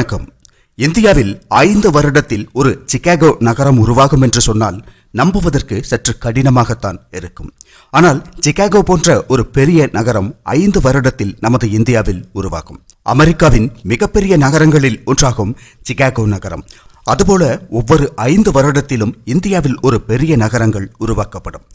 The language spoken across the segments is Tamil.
வணக்கம். இந்தியாவில் ஐந்து வருடத்தில் ஒரு சிகாகோ நகரம் உருவாகும் என்று சொன்னால் நம்புவதற்கு சற்று கடினமாகத்தான் இருக்கும். ஆனால் சிகாகோ போன்ற ஒரு பெரிய நகரம் ஐந்து வருடத்தில் நமது இந்தியாவில் உருவாகும். அமெரிக்காவின் மிகப்பெரிய நகரங்களில் ஒன்றாகும் சிகாகோ நகரம். அதுபோல ஒவ்வொரு ஐந்து வருடத்திலும் இந்தியாவில் ஒரு பெரிய நகரங்கள் உருவாக்கப்படும்.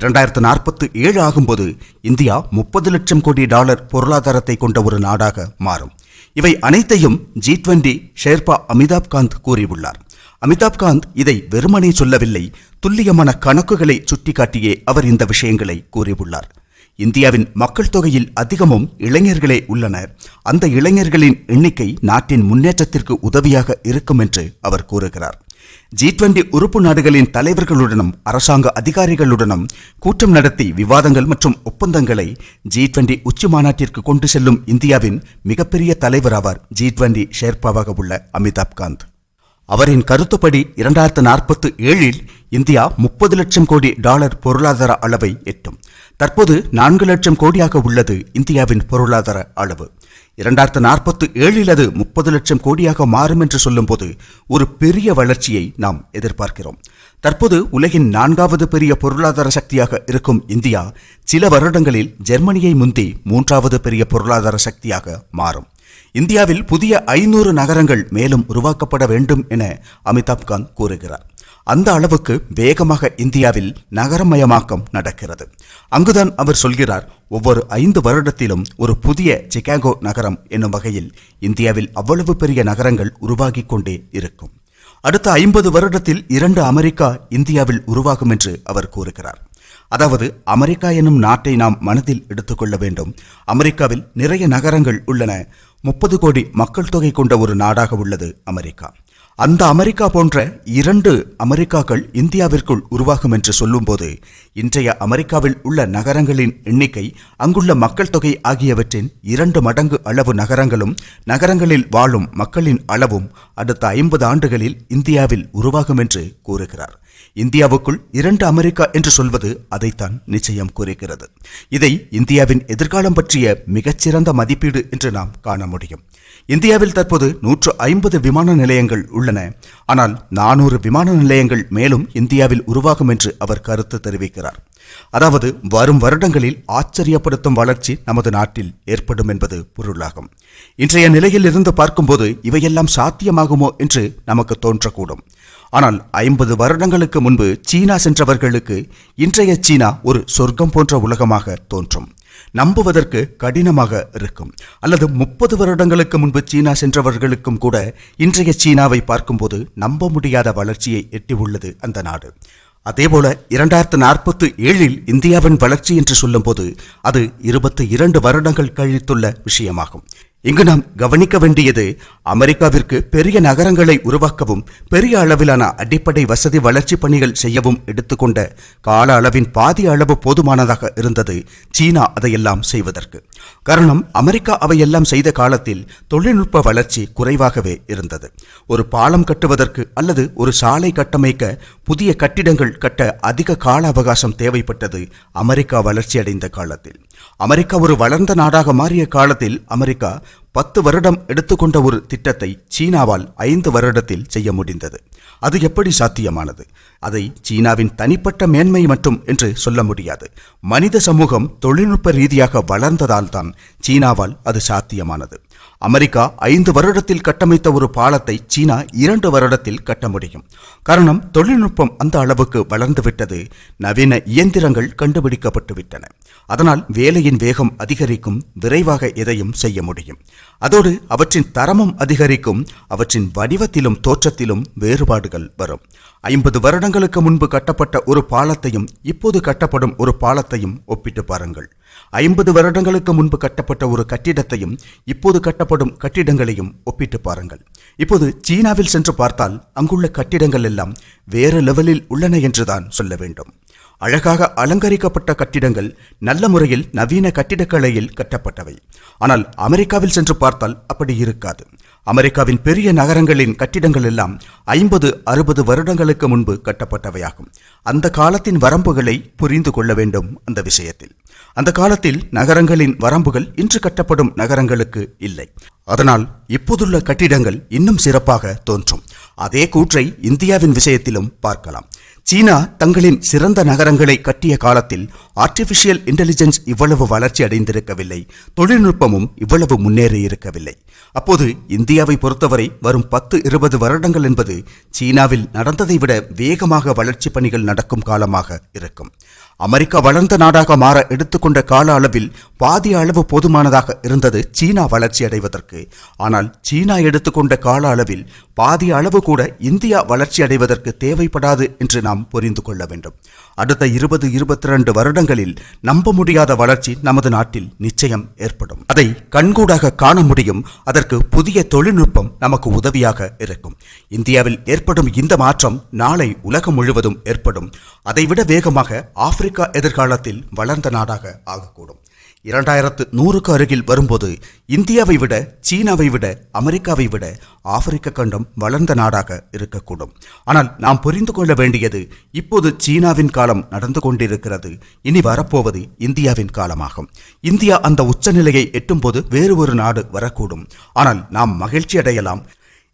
இரண்டாயிரத்து நாற்பத்து ஏழு ஆகும்போது இந்தியா முப்பது லட்சம் கோடி டாலர் பொருளாதாரத்தை கொண்ட ஒரு நாடாக மாறும். இவை அனைத்தையும் G twenty sherpa Amitabh Kant கூறியுள்ளார். அமிதாப் காந்த் இதை வெறுமனே சொல்லவில்லை துல்லியமான கணக்குகளை சுட்டிக்காட்டியே அவர் இந்த விஷயங்களை கூறியுள்ளார். இந்தியாவின் மக்கள் தொகையில் அதிகமும் இளைஞர்களே உள்ளனர். அந்த இளைஞர்களின் எண்ணிக்கை நாட்டின் முன்னேற்றத்திற்கு உதவியாக இருக்கும் என்று அவர் கூறுகிறார். ஜி டுவெண்டி உறுப்பு நாடுகளின் தலைவர்களுடனும் அரசாங்க அதிகாரிகளுடனும் கூட்டம் நடத்தி விவாதங்கள் மற்றும் ஒப்பந்தங்களை ஜி டுவெண்டி உச்சி மாநாட்டிற்கு கொண்டு செல்லும் இந்தியாவின் மிகப்பெரிய தலைவராவார் ஜி டுவெண்டி ஷேர்பாவாக உள்ள அமிதாப் காந்த். அவரின் கருத்துப்படி இரண்டாயிரத்து நாற்பத்து ஏழில் இந்தியா முப்பது லட்சம் கோடி டாலர் பொருளாதார அளவை எட்டும். தற்போது நான்கு லட்சம் கோடியாக உள்ளது இந்தியாவின் பொருளாதார அளவு. இரண்டாயிரத்து நாற்பத்து ஏழில் அது முப்பது லட்சம் கோடியாக மாறும் என்று சொல்லும்போது ஒரு பெரிய வளர்ச்சியை நாம் எதிர்பார்க்கிறோம். தற்போது உலகின் நான்காவது பெரிய பொருளாதார சக்தியாக இருக்கும் இந்தியா சில வருடங்களில் ஜெர்மனியை முந்தி மூன்றாவது பெரிய பொருளாதார சக்தியாக மாறும். இந்தியாவில் புதிய ஐநூறு நகரங்கள் மேலும் உருவாக்கப்பட வேண்டும் என அமிதாப் காந்த் கூறுகிறார். அந்த அளவுக்கு வேகமாக இந்தியாவில் நகரமயமாக்கம் நடக்கிறது. அங்குதான் அவர் சொல்கிறார் ஒவ்வொரு ஐந்து வருடத்திலும் ஒரு புதிய சிகாகோ நகரம் என்னும் வகையில் இந்தியாவில் அவ்வளவு பெரிய நகரங்கள் உருவாகி கொண்டே இருக்கும். அடுத்த ஐம்பது வருடத்தில் இரண்டு அமெரிக்கா இந்தியாவில் உருவாகும் என்று அவர் கூறுகிறார். அதாவது அமெரிக்கா எனும் நாட்டை நாம் மனதில் எடுத்துக்கொள்ள வேண்டும். அமெரிக்காவில் நிறைய நகரங்கள் உள்ளன. முப்பது கோடி மக்கள் தொகை கொண்ட ஒரு நாடாக உள்ளது அமெரிக்கா. அந்த அமெரிக்கா போன்ற இரண்டு அமெரிக்காக்கள் இந்தியாவிற்குள் உருவாகும் என்று சொல்லும்போது இன்றைய அமெரிக்காவில் உள்ள நகரங்களின் எண்ணிக்கை அங்குள்ள மக்கள் தொகை ஆகியவற்றின் இரண்டு மடங்கு அளவு நகரங்களும் நகரங்களில் வாழும் மக்களின் அளவும் அடுத்த ஐம்பது ஆண்டுகளில் இந்தியாவில் உருவாகும் என்று கூறுகிறார். இந்தியாவுக்குள் இரண்டு அமெரிக்கா என்று சொல்வது அதைத்தான் நிச்சயம் கூறுகிறது. இதை இந்தியாவின் எதிர்காலம் பற்றிய மிகச்சிறந்த மதிப்பீடு என்று நாம் காண முடியும். இந்தியாவில் தற்போது நூற்று ஐம்பது விமான நிலையங்கள் உள்ளன. ஆனால் நானூறு விமான நிலையங்கள் மேலும் இந்தியாவில் உருவாகும் என்று அவர் கருத்து தெரிவிக்கிறார். அதாவது வரும் வருடங்களில் ஆச்சரியப்படுத்தும் வளர்ச்சி நமது நாட்டில் ஏற்படும் என்பது பொருளாகும். இன்றைய நிலையில் இருந்து பார்க்கும்போது இவையெல்லாம் சாத்தியமாகுமோ என்று நமக்கு தோன்றக்கூடும். ஆனால் ஐம்பது வருடங்களுக்கு முன்பு சீனா சென்றவர்களுக்கு இன்றைய சீனா ஒரு சொர்க்கம் போன்ற உலகமாக தோன்றும். நம்புவதற்கு கடினமாக இருக்கும். அல்லது முப்பது வருடங்களுக்கு முன்பு சீனா சென்றவர்களுக்கும் கூட இன்றைய சீனாவை பார்க்கும்போது நம்ப முடியாத வளர்ச்சியை எட்டியுள்ளது அந்த நாடு. அதேபோல இரண்டாயிரத்து நாற்பத்து ஏழில் இந்தியாவின் வளர்ச்சி என்று சொல்லும்போது அது இருபத்தி இரண்டு வருடங்கள் கழித்துள்ள விஷயமாகும். இங்கு நாம் கவனிக்க வேண்டியது அமெரிக்காவிற்கு பெரிய நகரங்களை உருவாக்கவும் பெரிய அளவிலான அடிப்படை வசதி வளர்ச்சி பணிகள் செய்யவும் எடுத்துக்கொண்ட கால அளவின் பாதி அளவு போதுமானதாக இருந்தது சீனா அதையெல்லாம் செய்வதற்கு. காரணம் அமெரிக்கா அவையெல்லாம் செய்த காலத்தில் தொழில்நுட்ப வளர்ச்சி குறைவாகவே இருந்தது. ஒரு பாலம் கட்டுவதற்கு அல்லது ஒரு சாலை கட்டமைக்க புதிய கட்டிடங்கள் கட்ட அதிக கால அவகாசம் தேவைப்பட்டது அமெரிக்கா வளர்ச்சியடைந்த காலத்தில். அமெரிக்கா ஒரு வளர்ந்த நாடாக மாறிய காலத்தில் அமெரிக்கா பத்து வருடம் எடுத்துக்கொண்ட ஒரு திட்டத்தை சீனாவால் ஐந்து வருடத்தில் செய்ய முடிந்தது. அது எப்படி சாத்தியமானது? அதை சீனாவின் தனிப்பட்ட மேன்மை மட்டும் என்று சொல்ல முடியாது. மனித சமூகம் தொழில்நுட்ப ரீதியாக வளர்ந்ததால் தான் சீனாவால் அது சாத்தியமானது. அமெரிக்கா ஐந்து வருடத்தில் கட்டமைத்த ஒரு பாலத்தை சீனா இரண்டு வருடத்தில் கட்ட முடியும். காரணம் தொழில்நுட்பம் அந்த அளவுக்கு வளர்ந்துவிட்டது. நவீன இயந்திரங்கள் கண்டுபிடிக்கப்பட்டு விட்டன அதனால் வேலையின் வேகம் அதிகரிக்கும் விரைவாக எதையும் செய்ய முடியும். அதோடு அவற்றின் தரமும் அதிகரிக்கும் அவற்றின் வடிவத்திலும் தோற்றத்திலும் வேறுபாடுகள் வரும். ஐம்பது வருடங்களுக்கு முன்பு கட்டப்பட்ட ஒரு பாலத்தையும் இப்போது கட்டப்படும் ஒரு பாலத்தையும் ஒப்பிட்டு பாருங்கள். ஐம்பது வருடங்களுக்கு முன்பு கட்டப்பட்ட ஒரு கட்டிடத்தையும் இப்போது கட்டப்படும் கட்டிடங்களையும் ஒப்பிட்டு பாருங்கள். இப்போது சீனாவில் சென்று பார்த்தால் அங்குள்ள கட்டிடங்கள் எல்லாம் வேறு லெவலில் உள்ளன என்றுதான் சொல்ல வேண்டும். அழகாக அலங்கரிக்கப்பட்ட கட்டிடங்கள் நல்ல முறையில் நவீன கட்டிடக்கலையில் கட்டப்பட்டவை. ஆனால் அமெரிக்காவில் சென்று பார்த்தால் அப்படி இருக்காது. அமெரிக்காவின் பெரிய நகரங்களின் கட்டிடங்கள் எல்லாம் ஐம்பது அறுபது வருடங்களுக்கு முன்பு கட்டப்பட்டவையாகும். அந்த காலத்தின் வரம்புகளை புரிந்து கொள்ள வேண்டும் அந்த விஷயத்தில். அந்த காலத்தில் நகரங்களின் வரம்புகள் இன்று கட்டப்படும் நகரங்களுக்கு இல்லை. அதனால் இப்போதுள்ள கட்டிடங்கள் இன்னும் சிறப்பாக தோன்றும். அதே கூற்றை இந்தியாவின் விஷயத்திலும் பார்க்கலாம். சீனா தங்களின் சிறந்த நகரங்களை கட்டிய காலத்தில் ஆர்டிபிஷியல் இன்டெலிஜென்ஸ் இவ்வளவு வளர்ச்சி அடைந்திருக்கவில்லை. தொழில்நுட்பமும் இவ்வளவு முன்னேறி இருக்கவில்லை. அப்போது இந்தியாவை பொறுத்தவரை வரும் பத்து இருபது வருடங்கள் என்பது சீனாவில் நடந்ததை விட வேகமாக வளர்ச்சி பணிகள் நடக்கும் காலமாக இருக்கும். அமெரிக்கா வளர்ந்த நாடாக மாற எடுத்துக்கொண்ட கால அளவில் பாதி அளவு போதுமானதாக இருந்தது சீனா வளர்ச்சி அடைவதற்கு. ஆனால் சீனா எடுத்துக்கொண்ட கால அளவில் பாதி அளவு கூட இந்தியா வளர்ச்சி அடைவதற்கு தேவைப்படாது என்று நாம் புரிந்து கொள்ள வேண்டும். அடுத்த இருபது இருபத்தி ரெண்டு வருடங்களில் நம்ப முடியாத வளர்ச்சி நமது நாட்டில் நிச்சயம் ஏற்படும். அதை கண்கூடாக காண முடியும். அதற்கு புதிய தொழில்நுட்பம் நமக்கு உதவியாக இருக்கும். இந்தியாவில் ஏற்படும் இந்த மாற்றம் நாளை உலகம் முழுவதும் ஏற்படும். அதைவிட வேகமாக ஆப்பிரிக்கா எதிர்காலத்தில் வளர்ந்த நாடாக ஆகக்கூடும். இரண்டாயிரத்து நூறுக்கு அருகில் வரும்போது இந்தியாவை விட சீனாவை விட அமெரிக்காவை விட ஆப்பிரிக்க கண்டம் வளர்ந்த நாடாக இருக்கக்கூடும். ஆனால் நாம் புரிந்து கொள்ள வேண்டியது இப்போது சீனாவின் காலம் நடந்து கொண்டிருக்கிறது. இனி வரப்போவது இந்தியாவின் காலமாகும். இந்தியா அந்த உச்சநிலையை எட்டும்போது வேறு ஒரு நாடு வரக்கூடும். ஆனால் நாம் மகிழ்ச்சி அடையலாம்.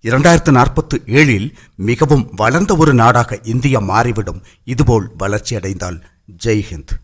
இரண்டாயிரத்து நாற்பத்து ஏழில் மிகவும் வளர்ந்த ஒரு நாடாக இந்தியா மாறிவிடும். இதுபோல் வளர்ச்சி அடைந்தால் Jay Hint.